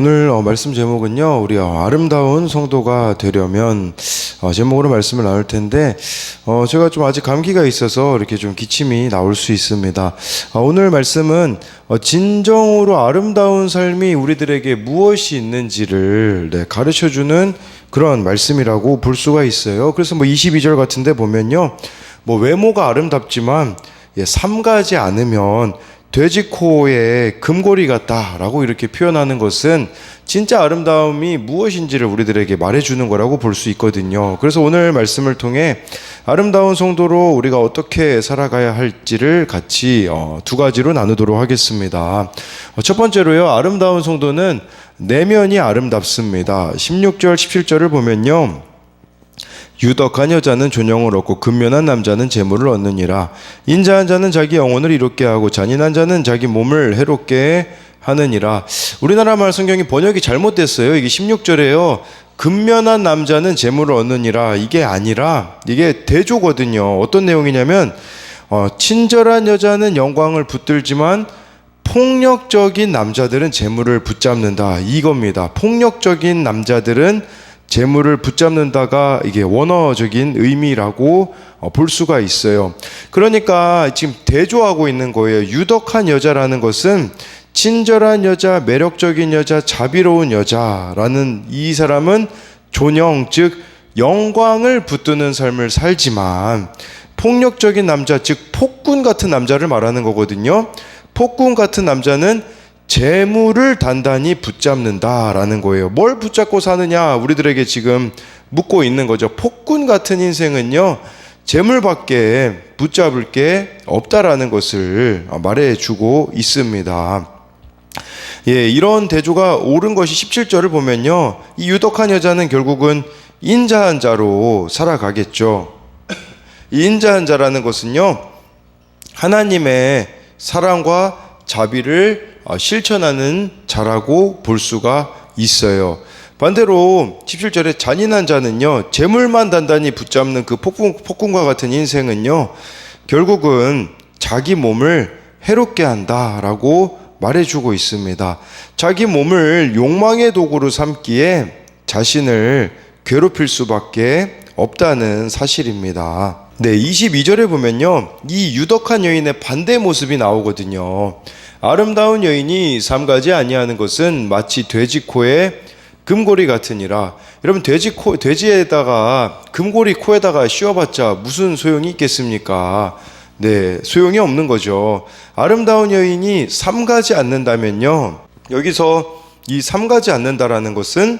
오늘 어, 말씀 제목은요, 우리 어, 아름다운 성도가 되려면 어, 제목으로 말씀을 나눌 텐데, 어, 제가 좀 아직 감기가 있어서 이렇게 좀 기침이 나올 수 있습니다. 어, 오늘 말씀은 어, 진정으로 아름다운 삶이 우리들에게 무엇이 있는지를 네, 가르쳐 주는 그런 말씀이라고 볼 수가 있어요. 그래서 뭐 22절 같은데 보면요, 뭐 외모가 아름답지만 예, 삼가지 않으면 돼지 코에 금고리 같다라고 이렇게 표현하는 것은 진짜 아름다움이 무엇인지를 우리들에게 말해주는 거라고 볼 수 있거든요. 그래서 오늘 말씀을 통해 아름다운 성도로 우리가 어떻게 살아가야 할지를 같이 어, 두 가지로 나누도록 하겠습니다. 어, 첫 번째로요, 아름다운 성도는 내면이 아름답습니다. 16절, 17절을 보면요. 유덕한 여자는 존영을 얻고 근면한 남자는 재물을 얻느니라. 인자한 자는 자기 영혼을 이롭게 하고 잔인한 자는 자기 몸을 해롭게 하느니라. 우리나라 말 성경이 번역이 잘못됐어요. 이게 16절에요. 근면한 남자는 재물을 얻느니라. 이게 아니라 이게 대조거든요. 어떤 내용이냐면 어, 친절한 여자는 영광을 붙들지만 폭력적인 남자들은 재물을 붙잡는다. 이겁니다. 폭력적인 남자들은 재물을 붙잡는다가 이게 원어적인 의미라고 어, 볼 수가 있어요. 그러니까 지금 대조하고 있는 거예요. 유덕한 여자라는 것은 친절한 여자, 매력적인 여자, 자비로운 여자라는 이 사람은 존영, 즉 영광을 붙드는 삶을 살지만 폭력적인 남자, 즉 폭군 같은 남자를 말하는 거거든요. 폭군 같은 남자는 재물을 단단히 붙잡는다라는 거예요. 뭘 붙잡고 사느냐? 우리들에게 지금 묻고 있는 거죠. 폭군 같은 인생은요, 재물밖에 붙잡을 게 없다라는 것을 말해주고 있습니다. 예, 이런 대조가 옳은 것이 17절을 보면요. 이 유덕한 여자는 결국은 인자한 자로 살아가겠죠. 이 인자한 자라는 것은요, 하나님의 사랑과 자비를 어, 실천하는 자라고 볼 수가 있어요. 반대로 17절에 잔인한 자는요, 재물만 단단히 붙잡는 그 폭군, 폭군과 같은 인생은요, 결국은 자기 몸을 해롭게 한다라고 말해주고 있습니다. 자기 몸을 욕망의 도구로 삼기에 자신을 괴롭힐 수밖에 없다는 사실입니다. 네, 22절에 보면요. 이 유덕한 여인의 반대 모습이 나오거든요. 아름다운 여인이 삼가지 아니하는 것은 마치 돼지 코에 금고리 같으니라. 여러분 돼지 코 돼지에다가 금고리 코에다가 씌워봤자 무슨 소용이 있겠습니까? 네, 소용이 없는 거죠. 아름다운 여인이 삼가지 않는다면요. 여기서 이 삼가지 않는다라는 것은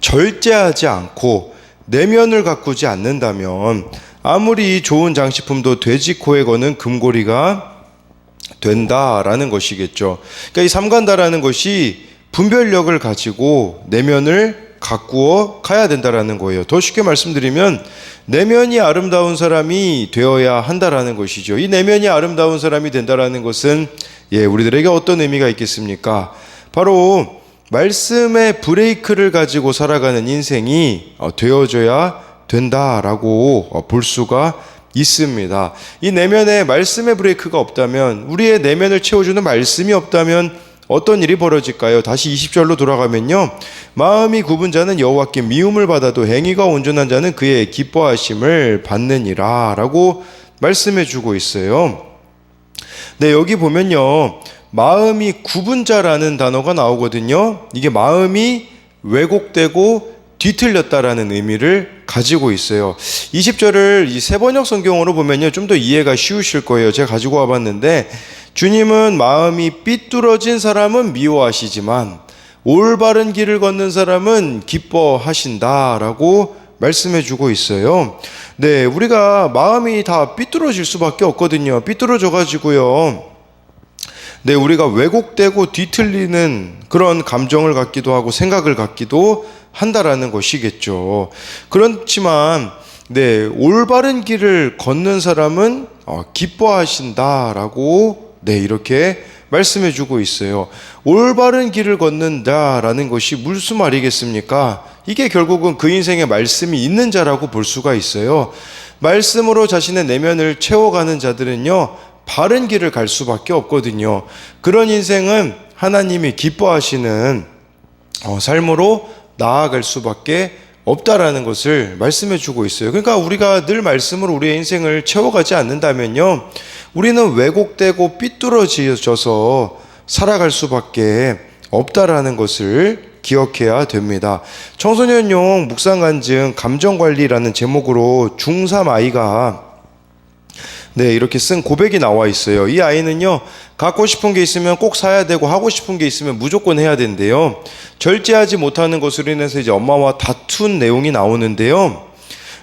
절제하지 않고 내면을 가꾸지 않는다면 아무리 좋은 장식품도 돼지 코에 거는 금고리가 된다라는 것이겠죠. 그러니까 이 삼간다라는 것이 분별력을 가지고 내면을 가꾸어 가야 된다라는 거예요. 더 쉽게 말씀드리면 내면이 아름다운 사람이 되어야 한다라는 것이죠. 이 내면이 아름다운 사람이 된다라는 것은 예, 우리들에게 어떤 의미가 있겠습니까? 바로 말씀의 브레이크를 가지고 살아가는 인생이 어, 되어져야 된다라고 어, 볼 수가 있습니다. 이 내면에 말씀의 브레이크가 없다면 우리의 내면을 채워주는 말씀이 없다면 어떤 일이 벌어질까요? 다시 20절로 돌아가면요. 마음이 굽은 자는 여호와께 미움을 받아도 행위가 온전한 자는 그의 기뻐하심을 받느니라 라고 말씀해 주고 있어요. 네, 여기 보면요. 마음이 굽은 자라는 단어가 나오거든요. 이게 마음이 왜곡되고 뒤틀렸다라는 의미를 가지고 있어요. 20절을 이 세번역 성경으로 보면요. 좀 더 이해가 쉬우실 거예요. 제가 가지고 와봤는데, 주님은 마음이 삐뚤어진 사람은 미워하시지만, 올바른 길을 걷는 사람은 기뻐하신다라고 말씀해 주고 있어요. 네, 우리가 마음이 다 삐뚤어질 수밖에 없거든요. 삐뚤어져 가지고요. 네, 우리가 왜곡되고 뒤틀리는 그런 감정을 갖기도 하고 생각을 갖기도 한다라는 것이겠죠. 그렇지만 네, 올바른 길을 걷는 사람은 어, 기뻐하신다라고 네, 이렇게 말씀해 주고 있어요. 올바른 길을 걷는다라는 것이 무슨 말이겠습니까? 이게 결국은 그 인생에 말씀이 있는 자라고 볼 수가 있어요. 말씀으로 자신의 내면을 채워가는 자들은요, 바른 길을 갈 수밖에 없거든요. 그런 인생은 하나님이 기뻐하시는 어, 삶으로 나아갈 수밖에 없다라는 것을 말씀해 주고 있어요. 그러니까 우리가 늘 말씀으로 우리의 인생을 채워가지 않는다면요. 우리는 왜곡되고 삐뚤어져서 살아갈 수밖에 없다라는 것을 기억해야 됩니다. 청소년용 묵상간증 감정관리라는 제목으로 중3 아이가 네, 이렇게 쓴 고백이 나와 있어요. 이 아이는요, 갖고 싶은 게 있으면 꼭 사야 되고, 하고 싶은 게 있으면 무조건 해야 된대요. 절제하지 못하는 것으로 인해서 이제 엄마와 다툰 내용이 나오는데요.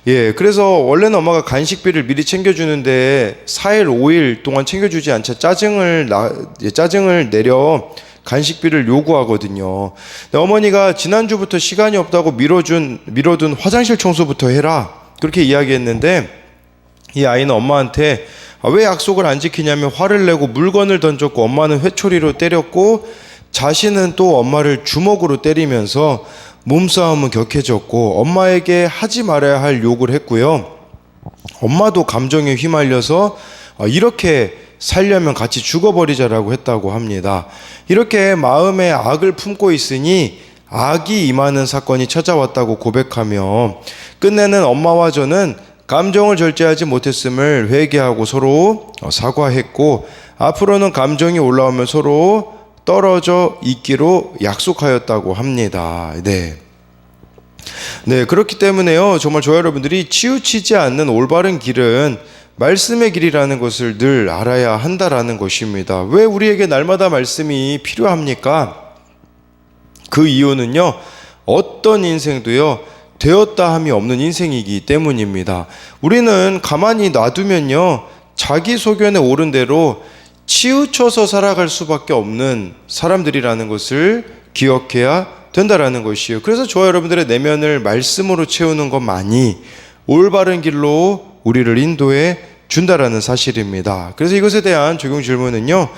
예, 그래서 원래는 엄마가 간식비를 미리 챙겨주는데 4일, 5일 동안 챙겨주지 않자 짜증을, 나, 예, 짜증을 내려 간식비를 요구하거든요. 어머니가 지난주부터 시간이 없다고 미뤄준, 미뤄둔 화장실 청소부터 해라. 그렇게 이야기했는데, 이 아이는 엄마한테 아, 왜 약속을 안 지키냐며 화를 내고 물건을 던졌고 엄마는 회초리로 때렸고 자신은 또 엄마를 주먹으로 때리면서 몸싸움은 격해졌고 엄마에게 하지 말아야 할 욕을 했고요. 엄마도 감정에 휘말려서 아, 이렇게 살려면 같이 죽어버리자라고 했다고 합니다. 이렇게 마음에 악을 품고 있으니 악이 임하는 사건이 찾아왔다고 고백하며 끝내는 엄마와 저는 감정을 절제하지 못했음을 회개하고 서로 사과했고 앞으로는 감정이 올라오면 서로 떨어져 있기로 약속하였다고 합니다. 네. 네, 그렇기 때문에요. 정말 저와 여러분들이 치우치지 않는 올바른 길은 말씀의 길이라는 것을 늘 알아야 한다라는 것입니다. 왜 우리에게 날마다 말씀이 필요합니까? 그 이유는요, 어떤 인생도요, 되었다 함이 없는 인생이기 때문입니다. 우리는 가만히 놔두면요, 자기 소견에 옳은 대로 치우쳐서 살아갈 수밖에 없는 사람들이라는 것을 기억해야 된다라는 것이에요. 그래서 저와 여러분들의 내면을 말씀으로 채우는 것만이 올바른 길로 우리를 인도해 준다라는 사실입니다. 그래서 이것에 대한 적용 질문은요.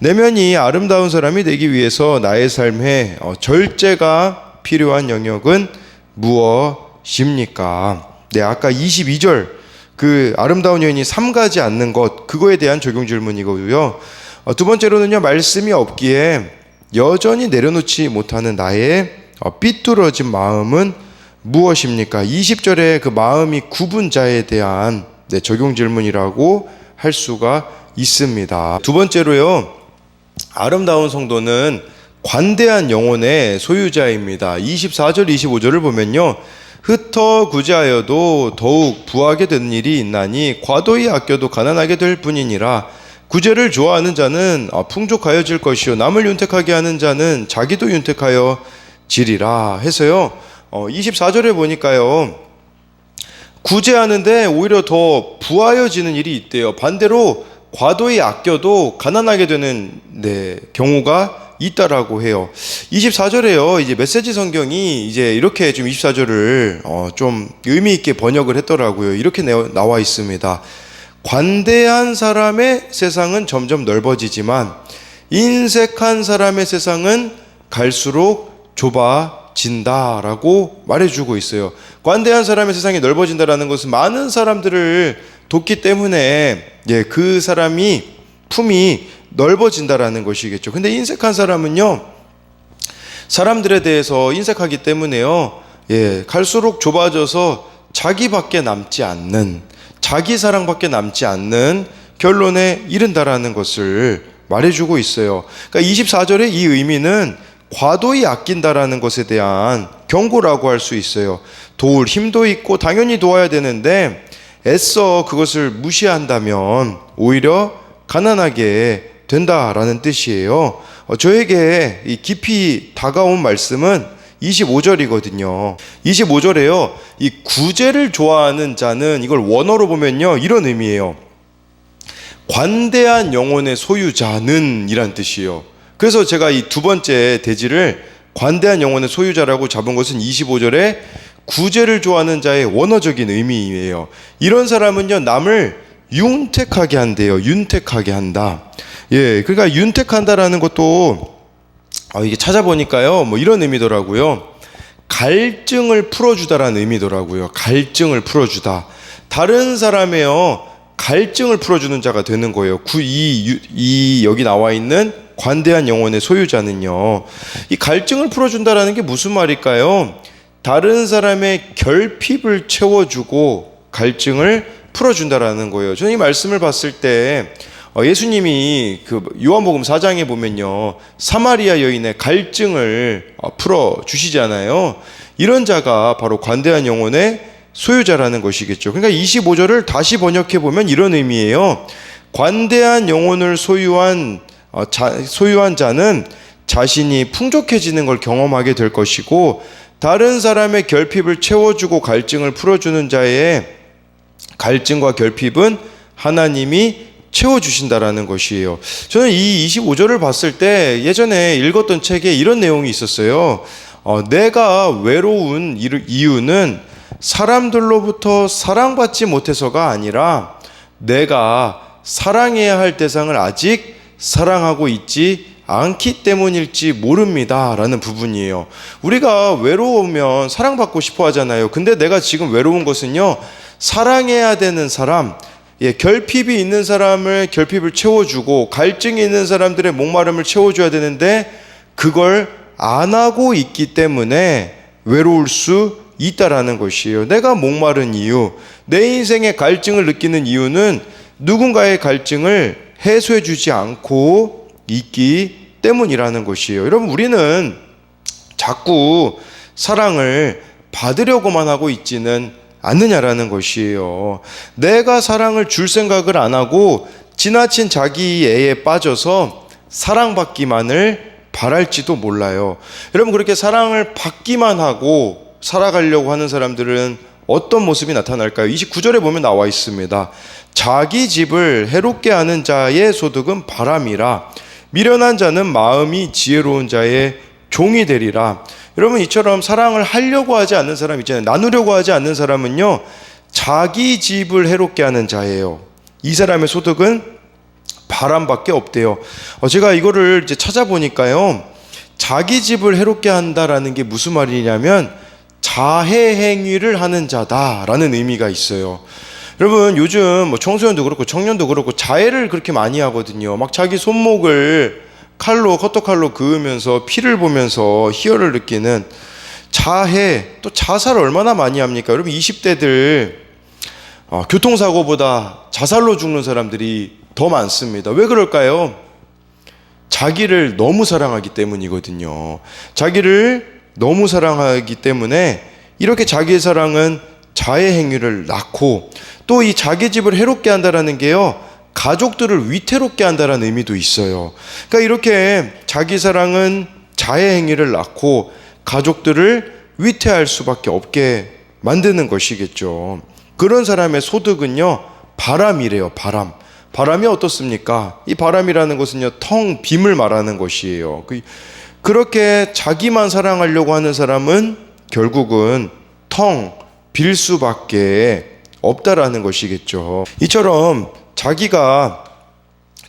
내면이 아름다운 사람이 되기 위해서 나의 삶에 어, 절제가 필요한 영역은 무엇입니까? 네, 아까 22절 그 아름다운 여인이 삼가지 않는 것 그거에 대한 적용 질문이고요. 어, 두 번째로는요. 말씀이 없기에 여전히 내려놓지 못하는 나의 어, 삐뚤어진 마음은 무엇입니까? 20절에 그 마음이 굽은 자에 대한 네, 적용 질문이라고 할 수가 있습니다. 두 번째로요. 아름다운 성도는 관대한 영혼의 소유자입니다. 24절, 25절을 보면요. 흩어 구제하여도 더욱 부하게 되는 일이 있나니 과도히 아껴도 가난하게 될 뿐이니라. 구제를 좋아하는 자는 아, 풍족하여질 것이요 남을 윤택하게 하는 자는 자기도 윤택하여 지리라 해서요. 어, 24절에 보니까요. 구제하는데 오히려 더 부하여지는 일이 있대요. 반대로 과도히 아껴도 가난하게 되는 네, 경우가 있다라고 해요. 24절에요. 이제 메시지 성경이 이제 이렇게 좀 24절을 어, 좀 의미 있게 번역을 했더라고요. 이렇게 나와 있습니다. 관대한 사람의 세상은 점점 넓어지지만 인색한 사람의 세상은 갈수록 좁아진다라고 말해주고 있어요. 관대한 사람의 세상이 넓어진다라는 것은 많은 사람들을 돕기 때문에 예, 그 사람이 품이 넓어진다라는 것이겠죠. 근데 인색한 사람은요, 사람들에 대해서 인색하기 때문에요, 예, 갈수록 좁아져서 자기밖에 남지 않는, 자기 사랑밖에 남지 않는 결론에 이른다라는 것을 말해주고 있어요. 그러니까 24절의 이 의미는 과도히 아낀다라는 것에 대한 경고라고 할 수 있어요. 도울 힘도 있고 당연히 도와야 되는데 애써 그것을 무시한다면 오히려 가난하게 된다라는 뜻이에요. 어, 저에게 이 깊이 다가온 말씀은 25절이거든요. 25절에요. 이 구제를 좋아하는 자는 이걸 원어로 보면요. 이런 의미예요. 관대한 영혼의 소유자는 이란 뜻이에요. 그래서 제가 이 두 번째 대지를 관대한 영혼의 소유자라고 잡은 것은 25절에 구제를 좋아하는 자의 원어적인 의미예요. 이런 사람은요, 남을 윤택하게 한대요. 윤택하게 한다. 예, 그러니까 윤택한다라는 것도 아, 이게 찾아보니까요, 뭐 이런 의미더라고요. 갈증을 풀어주다라는 의미더라고요. 갈증을 풀어주다. 다른 사람의요, 갈증을 풀어주는 자가 되는 거예요. 구, 이, 유- 이 여기 나와 있는 관대한 영혼의 소유자는요. 이 갈증을 풀어준다라는 게 무슨 말일까요? 다른 사람의 결핍을 채워주고 갈증을 풀어준다라는 거예요. 저는 이 말씀을 봤을 때 어, 예수님이 그 요한복음 4장에 보면요. 사마리아 여인의 갈증을 어, 풀어 주시잖아요. 이런 자가 바로 관대한 영혼의 소유자라는 것이겠죠. 그러니까 25절을 다시 번역해 보면 이런 의미예요. 관대한 영혼을 소유한 어, 자, 소유한 자는 자신이 풍족해지는 걸 경험하게 될 것이고 다른 사람의 결핍을 채워주고 갈증을 풀어주는 자의 갈증과 결핍은 하나님이 채워주신다라는 것이에요. 저는 이 25절을 봤을 때 예전에 읽었던 책에 이런 내용이 있었어요. 어, 내가 외로운 이유- 이유는 사람들로부터 사랑받지 못해서가 아니라 내가 사랑해야 할 대상을 아직 사랑하고 있지 않기 때문일지 모릅니다. 라는 부분이에요. 우리가 외로우면 사랑받고 싶어 하잖아요. 근데 내가 지금 외로운 것은요, 사랑해야 되는 사람, 예, 결핍이 있는 사람을 결핍을 채워주고, 갈증이 있는 사람들의 목마름을 채워줘야 되는데, 그걸 안 하고 있기 때문에 외로울 수 있다라는 것이에요. 내가 목마른 이유, 내 인생의 갈증을 느끼는 이유는 누군가의 갈증을 해소해 주지 않고 있기 때문이라는 것이에요. 여러분, 우리는 자꾸 사랑을 받으려고만 하고 있지는 않느냐라는 것이에요. 내가 사랑을 줄 생각을 안 하고 지나친 자기애에 빠져서 사랑받기만을 바랄지도 몰라요. 여러분, 그렇게 사랑을 받기만 하고 살아가려고 하는 사람들은 어떤 모습이 나타날까요? 29절에 보면 나와 있습니다. 자기 집을 해롭게 하는 자의 소득은 바람이라 미련한 자는 마음이 지혜로운 자의 종이 되리라. 여러분 이처럼 사랑을 하려고 하지 않는 사람 있잖아요. 나누려고 하지 않는 사람은요. 자기 집을 해롭게 하는 자예요. 이 사람의 소득은 바람밖에 없대요. 어, 제가 이거를 이제 찾아보니까요. 자기 집을 해롭게 한다라는 게 무슨 말이냐면 자해 행위를 하는 자다라는 의미가 있어요. 여러분 요즘 뭐 청소년도 그렇고 청년도 그렇고 자해를 그렇게 많이 하거든요. 막 자기 손목을 칼로 커터칼로 그으면서 피를 보면서 희열을 느끼는 자해 또 자살 얼마나 많이 합니까? 여러분 20대들 어, 교통사고보다 자살로 죽는 사람들이 더 많습니다. 왜 그럴까요? 자기를 너무 사랑하기 때문이거든요. 자기를 너무 사랑하기 때문에 이렇게 자기의 사랑은 자해 행위를 낳고 또 이 자기 집을 해롭게 한다라는 게요. 가족들을 위태롭게 한다라는 의미도 있어요. 그러니까 이렇게 자기 사랑은 자해 행위를 낳고 가족들을 위태할 수밖에 없게 만드는 것이겠죠. 그런 사람의 소득은요. 바람이래요. 바람. 바람이 어떻습니까? 이 바람이라는 것은요. 텅 빔을 말하는 것이에요. 그- 그렇게 자기만 사랑하려고 하는 사람은 결국은 텅 빌 수밖에 없다라는 것이겠죠. 이처럼 자기가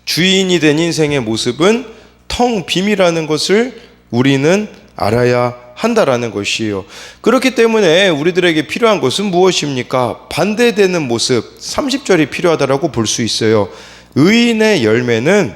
주인이 된 인생의 모습은 텅 빔이라는 것을 우리는 알아야 한다라는 것이에요. 그렇기 때문에 우리들에게 필요한 것은 무엇입니까? 반대되는 모습, 30절이 필요하다라고 볼 수 있어요. 의인의 열매는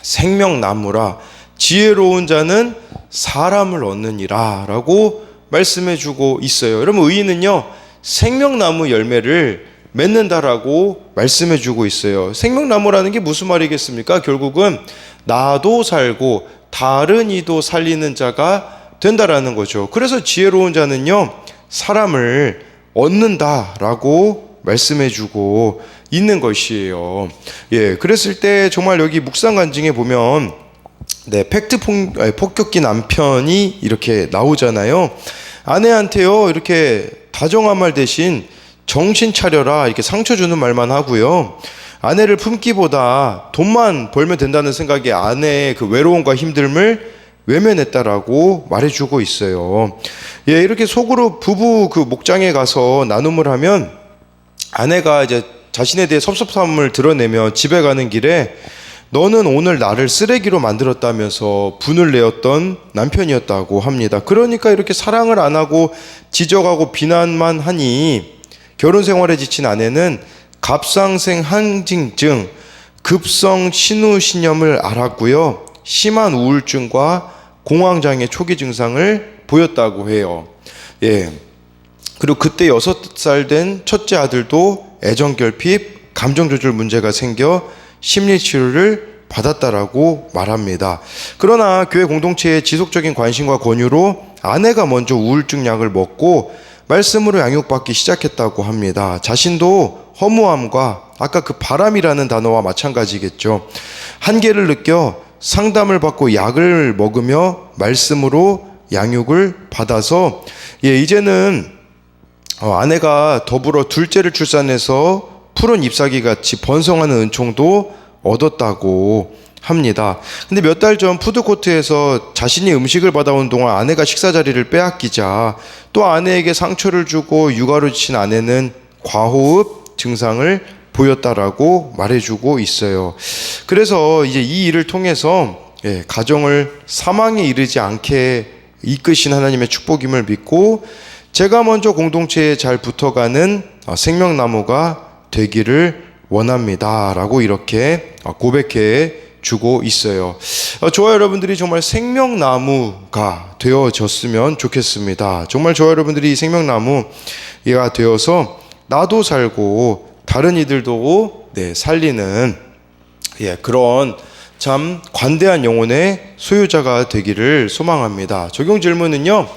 생명나무라 지혜로운 자는 사람을 얻느니라 라고 말씀해 주고 있어요. 여러분 의인은요 생명나무 열매를 맺는다라고 말씀해 주고 있어요. 생명나무라는 게 무슨 말이겠습니까? 결국은 나도 살고 다른 이도 살리는 자가 된다라는 거죠. 그래서 지혜로운 자는요 사람을 얻는다라고 말씀해 주고 있는 것이에요. 예, 그랬을 때 정말 여기 묵상 간증에 보면 네, 팩트 폭, 아니, 폭격기 남편이 이렇게 나오잖아요. 아내한테요, 이렇게 다정한 말 대신 정신 차려라, 이렇게 상처 주는 말만 하고요. 아내를 품기보다 돈만 벌면 된다는 생각에 아내의 그 외로움과 힘듦을 외면했다라고 말해주고 있어요. 예, 이렇게 속으로 부부 그 목장에 가서 나눔을 하면 아내가 이제 자신에 대해 섭섭함을 드러내며 집에 가는 길에 너는 오늘 나를 쓰레기로 만들었다면서 분을 내었던 남편이었다고 합니다. 그러니까 이렇게 사랑을 안 하고 지적하고 비난만 하니 결혼 생활에 지친 아내는 갑상생 항진증, 급성 신우신염을 앓았고요. 심한 우울증과 공황장애 초기 증상을 보였다고 해요. 예. 그리고 그때 여섯 살된 첫째 아들도 애정결핍, 감정조절 문제가 생겨 심리치료를 받았다라고 말합니다. 그러나 교회 공동체의 지속적인 관심과 권유로 아내가 먼저 우울증 약을 먹고 말씀으로 양육받기 시작했다고 합니다. 자신도 허무함과 아까 그 바람이라는 단어와 마찬가지겠죠. 한계를 느껴 상담을 받고 약을 먹으며 말씀으로 양육을 받아서 예, 이제는 어, 아내가 더불어 둘째를 출산해서 푸른 잎사귀 같이 번성하는 은총도 얻었다고 합니다. 근데 몇 달 전 푸드코트에서 자신이 음식을 받아온 동안 아내가 식사 자리를 빼앗기자 또 아내에게 상처를 주고 육아로 지친 아내는 과호흡 증상을 보였다라고 말해주고 있어요. 그래서 이제 이 일을 통해서 예, 가정을 사망에 이르지 않게 이끄신 하나님의 축복임을 믿고 제가 먼저 공동체에 잘 붙어가는 어, 생명나무가 되기를 원합니다라고 이렇게 어, 고백해 주고 있어요. 어, 저와 여러분들이 정말 생명나무가 되어졌으면 좋겠습니다. 정말 저와 여러분들이 이 생명나무가 되어서 나도 살고 다른 이들도 네, 살리는 예, 그런 참 관대한 영혼의 소유자가 되기를 소망합니다. 적용 질문은요.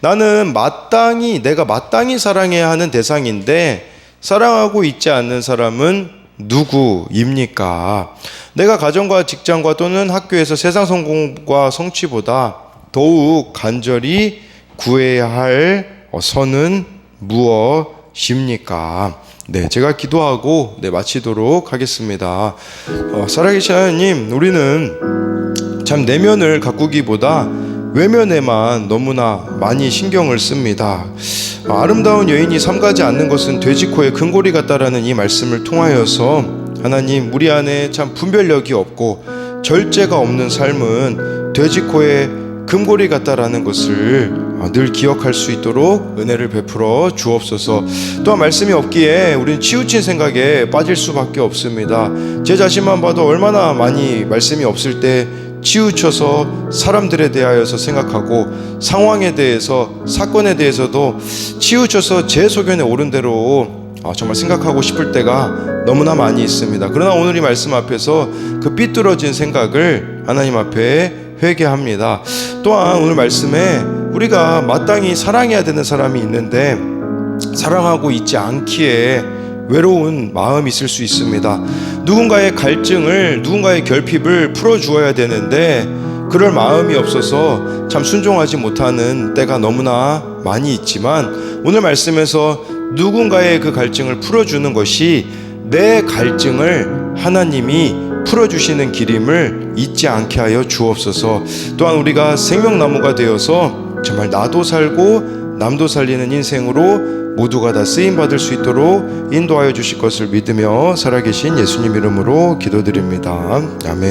나는 마땅히 내가 마땅히 사랑해야 하는 대상인데 사랑하고 있지 않는 사람은 누구입니까? 내가 가정과 직장과 또는 학교에서 세상 성공과 성취보다 더욱 간절히 구해야 할 어, 선은 무엇입니까? 네, 제가 기도하고 네, 마치도록 하겠습니다. 어, 살아계신 하나님, 우리는 참 내면을 가꾸기보다 외면에만 너무나 많이 신경을 씁니다. 어, 아름다운 여인이 삼가지 않는 것은 돼지코의 근골이 같다라는 이 말씀을 통하여서 하나님 우리 안에 참 분별력이 없고 절제가 없는 삶은 돼지코의 금고리 같다라는 것을 어, 늘 기억할 수 있도록 은혜를 베풀어 주옵소서. 또한 말씀이 없기에 우리는 치우친 생각에 빠질 수밖에 없습니다. 제 자신만 봐도 얼마나 많이 말씀이 없을 때 치우쳐서 사람들에 대하여서 생각하고 상황에 대해서 사건에 대해서도 치우쳐서 제 소견에 옳은 대로 아, 정말 생각하고 싶을 때가 너무나 많이 있습니다. 그러나 오늘 이 말씀 앞에서 그 삐뚤어진 생각을 하나님 앞에 회개합니다. 또한 오늘 말씀에 우리가 마땅히 사랑해야 되는 사람이 있는데 사랑하고 있지 않기에 외로운 마음이 있을 수 있습니다. 누군가의 갈증을, 누군가의 결핍을 풀어주어야 되는데 그럴 마음이 없어서 참 순종하지 못하는 때가 너무나 많이 있지만 오늘 말씀에서 누군가의 그 갈증을 풀어주는 것이 내 갈증을 하나님이 풀어주시는 길임을 잊지 않게 하여 주옵소서 또한 우리가 생명나무가 되어서 정말 나도 살고 남도 살리는 인생으로 모두가 다 쓰임 받을 수 있도록 인도하여 주실 것을 믿으며 살아계신 예수님 이름으로 기도드립니다. 아멘.